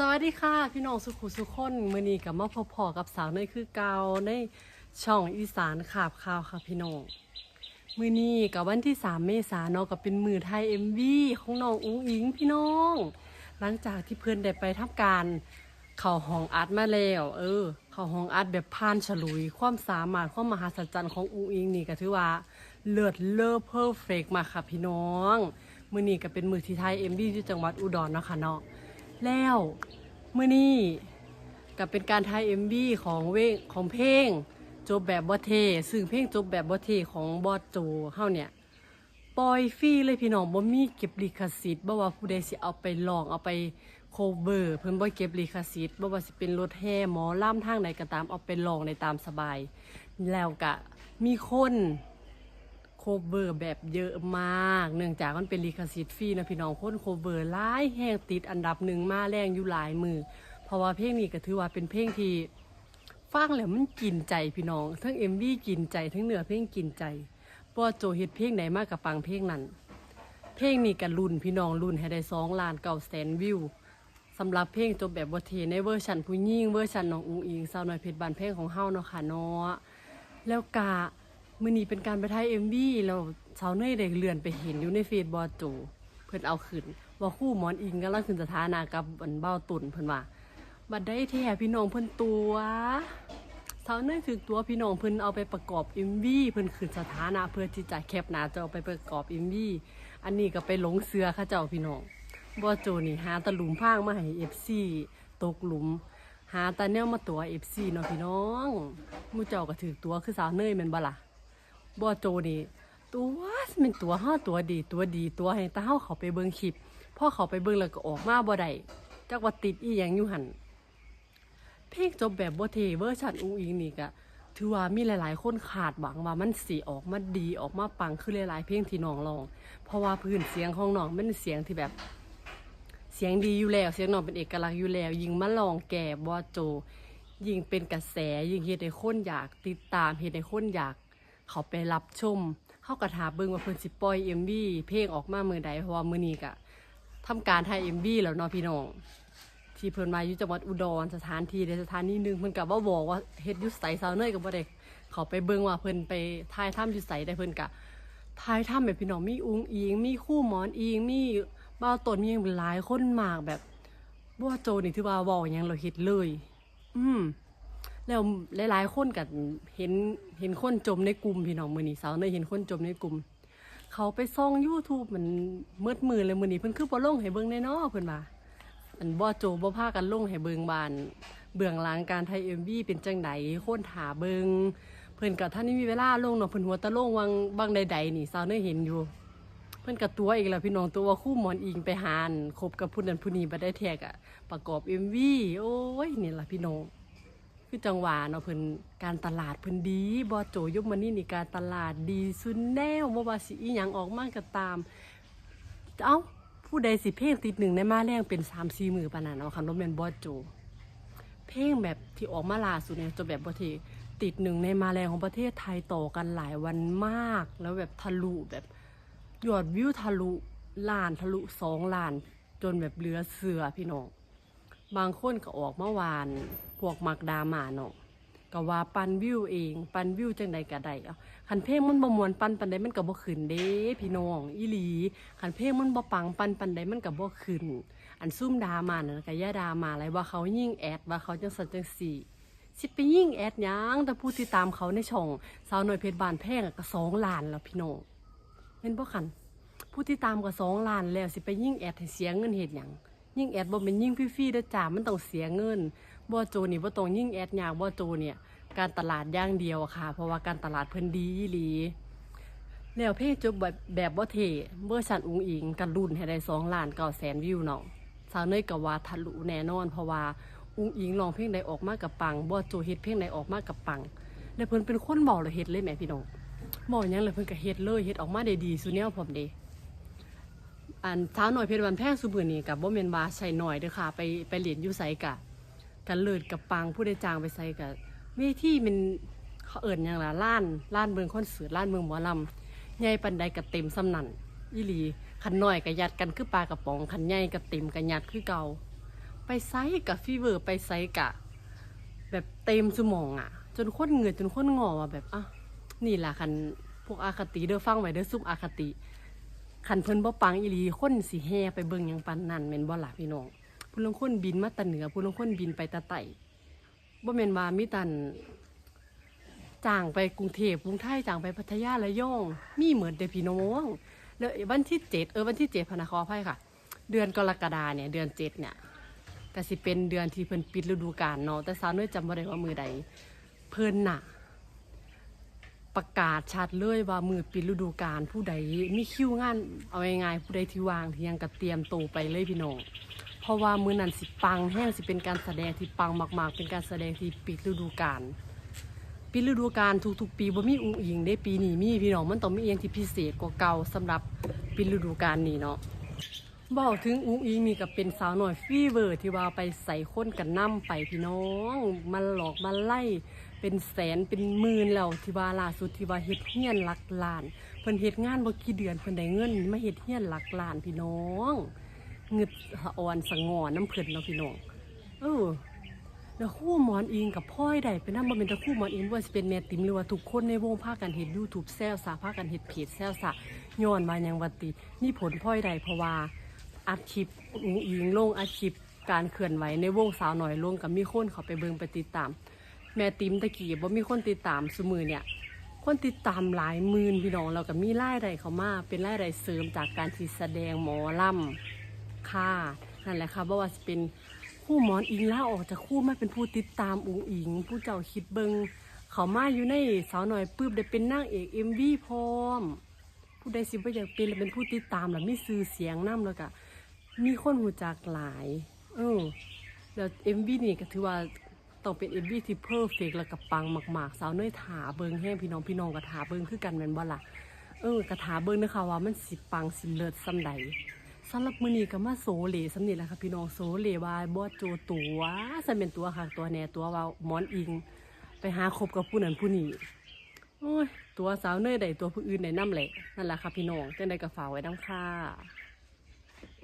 สวัสดีค่ะ พี่น้องสุขุสุขคนมือนีกับมาพบพอกับสาวในคือเกาในช่องอีสานขาบข่าวค่ะพี่น้องมือนีกับวันที่ 3 เมษายนเนาะกับเป็นมือไทยเอ็มวีของน้องอุ้งอิงพี่น้อง หลังจากที่เพื่อนได้ไปทำการเข่าห้องอัดมาแล้วเออ เข่าห้องอัดแบบผ่านฉลุย ความสามารถความมหัศจรรย์ของอุ้งอิงนี่ก็ถือว่าเลิศเลอเพอร์เฟกมาค่ะพี่น้องมือนี้ก็เป็นมือที่ไทยเอ็มวีที่จังหวัดอุดรเนาะค่ะเนาะ แล้วเมื่อนี้กับเป็นการถ่ายเอ็มบีของเวงของเพลงจบแบบบอเทซึ่งเพลงจบแบบบอเทของบอสโจเฮาเนี่ยปล่อยฟรีเลยพี่น้องบ่มีเก็บลิขสิทธิ์บ่ว่าผู้ใดสิเอาไปลองเอาไปโคเวอร์เพิ่นบ่เก็บลิขสิทธิ์บ่ว่าสิเป็นรถแห่หมอล่ำทางใดก็ตามเอาไปลองในตามสบาย แล้วก็มีคน เวอร์แบบเยอะมาก เนื่องจากมันเป็นลิขสิทธิ์ฟรีนะพี่น้องคนโคเวอร์หลายแห่งติดอันดับหนึ่งมาแรงอยู่หลายมือ เพราะว่าเพลงนี้ก็ถือว่าเป็นเพลงที่ฟังแล้วมันกินใจพี่น้อง ทั้งเอ็มวีกินใจทั้งเนื้อเพลงกินใจเพราะโจเฮ็ดเพลงไหนมากกับฟังเพลงนั้น เพลงนี้กันรุ่นพี่น้องรุ่นให้ได้สองล้านเก้าแสนวิวสำหรับเพลงจบแบบบทเทในเวอร์ชันผู้หญิงเวอร์ชันน้องอุงอิงสาวน้อยเพชรบานเพลงของเฮาเนาะค่ะเนาะแล้วกา มื่อนี้เป็นการไปถ่ายเอ็มวีแล้วสาวเนยได้เลื่อนไปเห็นอยู่ในเฟซบอโจ เพิ่นเอาขึ้น ว่าคู่หมอนอิงกำลังขึ้นสถานะกับอันเบ้าตุ่นเพิ่นว่าบัดได้แท้พี่น้องเพิ่นตัวสาวเนยถึกตัวพี่น้องเพิ่นเอาไปประกอบเอ็มวีเพิ่นขึ้นสถานะเพื่อที่จะแคปหน้าจอไปประกอบเอ็มวีอันนี้ก็ไปหลงเสือข้าเจ้าพี่น้องบอโจนี่หาตะหลุมพรางมาให้เอฟซีตกหลุม หาตาแนวมาตัวเอฟซีเนาะพี่น้องมูเจ้าก็ถือตัวคือสาวเนยแม่นบ่ล่ะ บอโจนี่ตัวเป็นตัวห้าตัวดี ตัวดีตัวให้ตาเฮาเขาไปเบิ่งคลิปพอเขาไปเบิ่งแล้วก็ออกมาบ่ได้จักว่าติดอีหยังอยู่หันเพลงจบแบบบ่เทเวอร์ชันอุ้งอิงนี่ก็ถือว่ามีหลาย ๆ คนขาดหวังว่ามันสิออกมาดีออกมาปังคือหลาย ๆ เพลงที่น้องร้อง เพราะว่าพื้นเสียงของน้องมันเสียงที่แบบเสียงดีอยู่แล้ว เสียงน้องเป็นเอกลักษณ์อยู่แล้ว ยิงมาลองแก่บอโจ ยิงเป็นกระแสยิงเฮ็ดให้คนอยากติดตามเฮ็ดให้คนอยาก เขาไปรับชมเขากระถาเบิงว่าเพิ่นสิปล่อยเอ็มวีเพลงออกมาเมื่อใดเพราะว่ามื้อนี้ก็ทำการถ่ายเอ็มวีแล้วเนาะพี่น้องที่เพิ่นมาอยู่จังหวัดอุดรสถานที่ใดสถานที่หนึ่งเพิ่นก็บ่าบอกว่าเฮ็ดยู่ไสซาวเนยก็บ่ได้เขาไปเบิ่งว่าเพิ่นไปถ่ายทำยู่ไสได้เพิ่นก็ถ่ายทำแบบพี่น้องมีอุ้งอิงมีคู่หมอนอิงมีบ่าตนมีหยังหลายคนมากแบบบ่ว่าโจนี่ถือว่าเว้าหยังเราเฮ็ดเลย อืม แล้วหลายๆคนกันเห็นเห็นคนจมในกลุ่มพี่น้องมือนี้สาวเนยเห็นคนจมในกลุ่ม เขาไปซ่อง YouTube มันมืดมือเลยมือนี้เพิ่นคือบ่ลงให้เบิ่งแน่นอเพิ่นว่าอันบ่โจบ่พากันลงให้เบิ่งบาน เบื้องหลังการไทย MV เป็นจังไดคนถาเบิ่งเพิ่นก็ท่านนี่มีเวลาลงเนาะเพิ่นหัวตะลงวังบางใดๆนี่สาวเนยเห็นอยู่เพิ่นก็ตัวอีกแล้วพี่น้องตัวว่าคู่หมอนอิงไปหานคบกับผู้นั้นผู้นี้บ่ได้แท้กอะประกอบ MV โอ้ยนี่ล่ะพี่น้อง คือจังหวะเนาะเพิ่นการตลาดเพิ่นดีบอโจยุบมานี่นี่การตลาดดีสุดแนวบ่ว่าสิอีหยังออกมาก็ตาม เอ้าผู้ใดสิเพลงติดหนึ่งในมาแรงเป็น3 4มือปานนั้นเอาคันบ่แม่นบอโจ เพลงแบบที่ออกมาล่าสุดเนี่ยจะแบบบทีติดหนึ่งในมาแรงของประเทศไทยต่อกันหลายวันมาก แล้วแบบทะลุแบบยอดวิวทะลุล้านทะลุสองล้าน จนแบบเหลือเสือพี่น้อง บางคนก็ออกเมื่อวาน พวกมักดาหมาเนาะก็ว่าปันวิวเอง ปันวิวจังใดก็ได้เอาคันเพลงมันบ่มวนปันปันใดมันก็บ่ขึ้นเด้พี่น้องอีหลีคันเพลงมันบ่ปังปันปันใดมันก็บ่ขึ้น อันซุ่มดามานั่นก็ย่าดามาอะไรว่าเขายิ่งแอดว่าเขาจังสันจังสี่สิไปยิ่งแอดยังแต่ผู้ที่ตามเขาในช่องสาวหน่อยเพชรบานแพงก็สองล้านแล้วพี่น้องเห็นบ่คันผู้ที่ตามก็สองล้านแล้วสิไปยิ่งแอดให้เสียเงินเฮ็ดหยัง ยิ่งแอดบ่เป็นยิ่งฟรีๆเด้อจ้ามันต้องเสียเงินบ่โจนี่บ่ต้องยิ่งแอดยากบ่โจเนี่ยการตลาดอย่างเดียวอะค่ะ เพราะว่าการตลาดเพิ่นดีอีหลีแล้วเพลงจบแบบแบบบ่เทเวอร์ชันอุงอิงกันรุ่นให้ได้2ล้าน9แสนวิวเนาะสาวเนยก็ว่าทะลุแน่นอน เพราะว่าอุงอิงร้องเพลงใดออกมากับปังบ่โจเฮ็ดเพลงใดออกมากับปังแล้วเพิ่นเป็นคนเว้าแล้วเฮ็ดเลยแหมพี่น้องเว้าหยังแล้วเพิ่นก็เฮ็ดเลยเฮ็ดออกมาได้ดีสุดแนวพร้อมเด้ อันเช้าหน่อยเพชรวันแพงสุมือนี่กับบ่แม่นวาใส่หน่อยเด้อค่ะ ไปไปเหรียญยูไสกะกันเลิศกับปังผู้ได้จางไปใส่กะเวทีมันเขาเอิ่นหยังละล้านล้านเมืองคอนเสิร์ตล้านเมืองหมอลำใหญ่ปันใดก็เต็มสำนันอีหลีคันหน้อยก็ยัดกันคือปลากระป๋องคันใหญ่ก็เต็มก็ยัดคือเก่าไปไซกับฟีเวอร์ไปไซกะ แบบเต็มสมองอะ จนคนเหงื่อจนคนงอว่าแบบอะนี่แหละคันพวกอาคติเด้อฟังไว้เด้อซุปอาคติ คันเพิ่นบ่ปังอีหลีคนสิแห่ไปเบิ่งยังปานนั้นแม่นบ่ล่ะพี่น้องผู้ลางคนบินมาตะเหนือผู้ลางคนบินไปตะใต้บ่แม่นว่ามีตันจ้างไปกรุงเทพกรุงไทยจ้างไปพัทยาระยองมีเหมือนเดพี่น้องแล้ววันที่เจ็ดเออวันที่เจ็ดพนะขออภัยค่ะ เดือนกรกฎาเนี่ยเดือนเจ็ดเนี่ยก็สิเป็นเดือนที่เพิ่นปิดฤดูกาลเนาะแต่สาวน้อยจำบ่ได้ว่ามือใดเพิ่นน่ะ ประกาศชัดเลยว่ามือปิดฤดูกาลผู้ใดมีคิวงานเอาง่ายๆผู้ใดที่วางที่ยังกระเตรียมโตไปเลยพี่น้องเพราะว่ามือนั้นสิปังแห้งสิเป็นการแสดงที่ปังมาก ๆ เป็นการแสดงที่ปิดฤดูกาลปิดฤดูกาลทุกๆ ปีบ่มีอุ้งอิงได้ปีนี้มีพี่น้องมันต้องมีเอียงที่พิเศษกว่าเก่าสำหรับปิดฤดูกาลนี้เนาะบอกถึงอุ้งอิงนี่ก็เป็นสาวหน่อยฟีเวอร์ที่ว่าไปใส่ค้นกันน้ำไปพี่น้อง มันหลอกมันไล่ เป็นแสนเป็นหมื่นแล้วที่ว่าล่าสุดที่ว่าเฮ็ดเฮียนหลักล้านเพิ่นเฮ็ดงานบ่กี่เดือนเพิ่นได้เงินมาเฮ็ดเฮียนหลักล้านพี่น้องเงึดสะอ่อนสะงอน้ำเพิ่นเนาะพี่น้องเออแล้วคู่หมอนอิงกับพ่อยได้เป็นนำบ่แม่นต่คู่หมอนอิงว่าสิเป็นแม่ติ๋มหรือว่าทุกคนในวงพากันเฮ็ด YouTube แซวสาพากันเฮ็ดเพจแซวสะย้อนมาหยังว่าตินี่ผลพ่อยได้เพราะว่าอัดคลิปอุ๋งอิงลงอัดคลิปการเคลื่อนไหวในวงสาวหน่อยลงกับมีคนเขาไปเบิงไปติดตาม แม่ติมตะกี้บ่มีคนติดตามสมือเนี่ย คนติดตามหลายหมื่นพี่น้องเราก็มีรายได้เขามาเป็นรายได้เสริมจากการที่แสดงหมอลำค่ะนั่นแหละค่ะบ่ว่าจะเป็นคู่หมอนอิงล่าออกจากคู่มาเป็นผู้ติดตามอุ๋งอิง ผู้เจ้าคิดเบิงเขามาอยู่ในสาวหน่อยปื้บได้เป็นนางเอกเอ็มวีพร้อมผู้ใดสิบ่อยากเป็นเป็นผู้ติดตามแล้วมีซื้อเสียงนํแล้วก็มีคนหูจักหลาย เออแล้วเอ็มวีนี่ก็ถือว่า ต้องเป็นเอ็มวีที่เพอร์เฟกแล้วก็ปังมากๆสาวเน้อยถาเบิงแห้งพี่น้องพี่น้องก็ถาเบิงคือกันแมนบ่ล่ะเออกระถาเบิงนะคะว่ามันสิปังสิเลิศซำใดสำหรับมือนี้ก็มาโซเลสำนี่แหละค่ะพี่น้องโซเลว่าบ่โจตัวซะเป็นตัวค่ะตัวแน่ตัวว่ามอนอิง ไปหาคบกับผู้นั้นผู้นี้โอ้ยตัวสาวเนยได้ตัวผู้อื่นได้ำแหละนั่นแหละค่ะพี่น้องจังได๋ก็ฝาไว้นำค่ะ